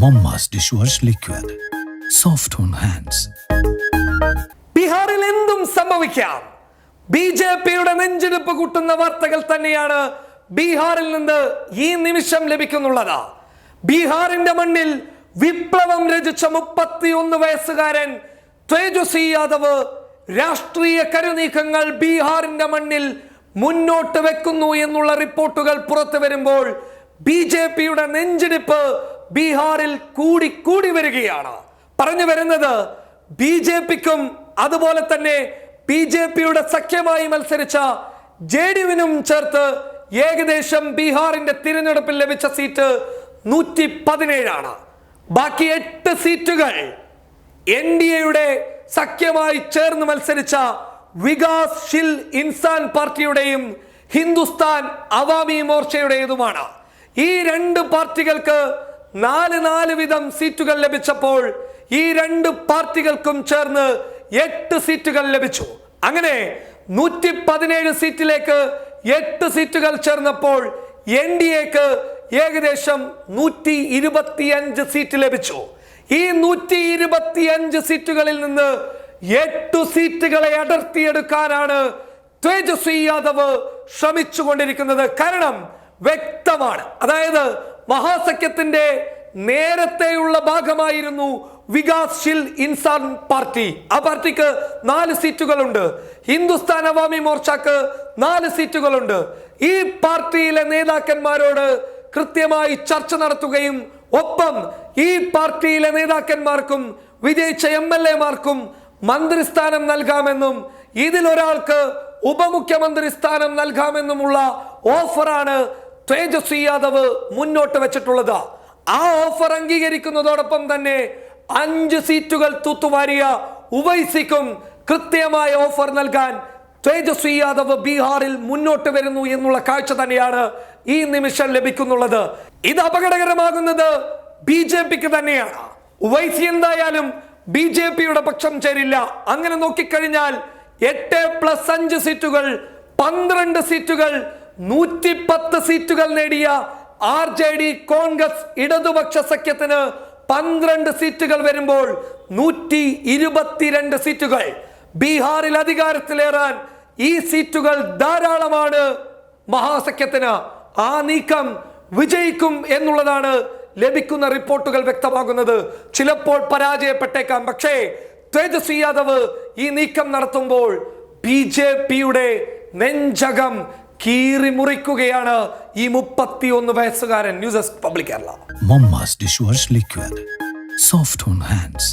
Momma's dishwash liquid soft on hands ബീഹാറിൽ എന്തും സംഭവിക്കാം. ബി ജെ പിയുടെ നെഞ്ചെടുപ്പ് കൂട്ടുന്ന വാർത്തകൾ തന്നെയാണ് ബീഹാറിൽ നിന്ന് ഈ നിമിഷം ലഭിക്കുന്നുള്ളത്. ബീഹാറിന്റെ മണ്ണിൽ വിപ്ലവം രചിച്ച മുപ്പത്തിയൊന്ന് വയസ്സുകാരൻ തേജസ്വി യാദവ് രാഷ്ട്രീയ കരുനീക്കങ്ങൾ ബീഹാറിന്റെ മണ്ണിൽ മുന്നോട്ട് വെക്കുന്നു എന്നുള്ള റിപ്പോർട്ടുകൾ പുറത്തു വരുമ്പോൾ ബി ജെ പിയുടെ നെഞ്ചെടുപ്പ് ബീഹാറിൽ കൂടി കൂടി വരികയാണ്. പറഞ്ഞു വരുന്നത് ബി ജെ പിക്കും അതുപോലെ തന്നെ ബി ജെ പിയുടെ സഖ്യമായി മത്സരിച്ച ജെ ഡിയുവിനും ചേർത്ത് ഏകദേശം ബീഹാറിന്റെ തിരഞ്ഞെടുപ്പിൽ ലഭിച്ച സീറ്റ് നൂറ്റി പതിനേഴാണ് ബാക്കി എട്ട് സീറ്റുകൾ എൻ ഡി എയുടെ സഖ്യമായി ചേർന്ന് മത്സരിച്ച വികാസ് ഷിൽ ഇൻസാൻ പാർട്ടിയുടെയും ഹിന്ദുസ്ഥാൻ അവാമി മോർച്ചയുടേതുമാണ്. ഈ രണ്ട് പാർട്ടികൾക്ക് നാല് നാല് വീതം സീറ്റുകൾ ലഭിച്ചപ്പോൾ ഈ രണ്ട് പാർട്ടികൾക്കും ചേർന്ന് എട്ട് സീറ്റുകൾ ലഭിച്ചു. അങ്ങനെ നൂറ്റി പതിനേഴ് സീറ്റിലേക്ക് എട്ട് സീറ്റുകൾ ചേർന്നപ്പോൾ എൻ ഡി എക്ക് ഏകദേശം നൂറ്റി ഇരുപത്തിയഞ്ച് സീറ്റ് ലഭിച്ചു. ഈ നൂറ്റി ഇരുപത്തിയഞ്ച് സീറ്റുകളിൽ നിന്ന് എട്ടു സീറ്റുകളെ അടർത്തിയെടുക്കാനാണ് തേജസ്വി യാദവ് ശ്രമിച്ചു കൊണ്ടിരിക്കുന്നത് കാരണം വ്യക്തമാണ്. അതായത് മഹാസഖ്യത്തിന്റെ നേരത്തെയുള്ള ഭാഗമായിരുന്നു വികാസ്ശീൽ ഇൻസാൻ പാർട്ടി. ആ പാർട്ടിക്ക് നാല് സീറ്റുകളുണ്ട്. ഹിന്ദുസ്ഥാൻ അവാമി മോർച്ചക്ക് നാല് സീറ്റുകളുണ്ട്. ഈ പാർട്ടിയിലെ നേതാക്കന്മാരോട് കൃത്യമായി ചർച്ച നടത്തുകയും ഒപ്പം ഈ പാർട്ടിയിലെ നേതാക്കന്മാർക്കും വിജയിച്ച എം എൽ എമാർക്കും മന്ത്രിസ്ഥാനം നൽകാമെന്നും ഇതിലൊരാൾക്ക് ഉപമുഖ്യമന്ത്രി സ്ഥാനം നൽകാമെന്നുമുള്ള ഓഫറാണ് തേജസ്വി യാദവ് മുന്നോട്ട് വെച്ചിട്ടുള്ളത്. ആ ഓഫർ അംഗീകരിക്കുന്നതോടൊപ്പം തന്നെ അഞ്ച് സീറ്റുകൾ തൂത്തുവാരിയ ഉവൈസിക്കും കൃത്യമായ ഓഫർ നൽകാൻ തേജസ്വി യാദവ് ബീഹാറിൽ മുന്നോട്ട് വരുന്നു എന്നുള്ള കാഴ്ച തന്നെയാണ് ഈ നിമിഷം ലഭിക്കുന്നുള്ളത്. ഇത് അപകടകരമാകുന്നത് ബി ജെ പിക്ക് തന്നെയാണ്. ഉവൈസി എന്തായാലും ബി ജെ പിയുടെ പക്ഷം ചേരില്ല. അങ്ങനെ നോക്കിക്കഴിഞ്ഞാൽ എട്ട് പ്ലസ് അഞ്ച് സീറ്റുകൾ പന്ത്രണ്ട് സീറ്റുകൾ നൂറ്റി പത്ത് സീറ്റുകൾ നേടിയ ആർ ജെ ഡി കോൺഗ്രസ് ഇടതുപക്ഷ സഖ്യത്തിന് പന്ത്രണ്ട് സീറ്റുകൾ വരുമ്പോൾ നൂറ്റി ഇരുപത്തിരണ്ട് സീറ്റുകൾ. ബീഹാറിൽ അധികാരത്തിലേറാൻ ഈ സീറ്റുകൾ ധാരാളമാണ്. മഹാസഖ്യത്തിന് ആ നീക്കം വിജയിക്കും എന്നുള്ളതാണ് ലഭിക്കുന്ന റിപ്പോർട്ടുകൾ വ്യക്തമാകുന്നത്. ചിലപ്പോൾ പരാജയപ്പെട്ടേക്കാം. പക്ഷേ തേജസ്വി യാദവ് ഈ നീക്കം നടത്തുമ്പോൾ ബി ജെ പിയുടെ നെഞ്ചകം കീറി മുറിക്കുകയാണ് ഈ മുപ്പത്തിയൊന്ന് വയസ്സുകാരൻ. News desk public Kerala Momma's dish wash liquid soft on hands.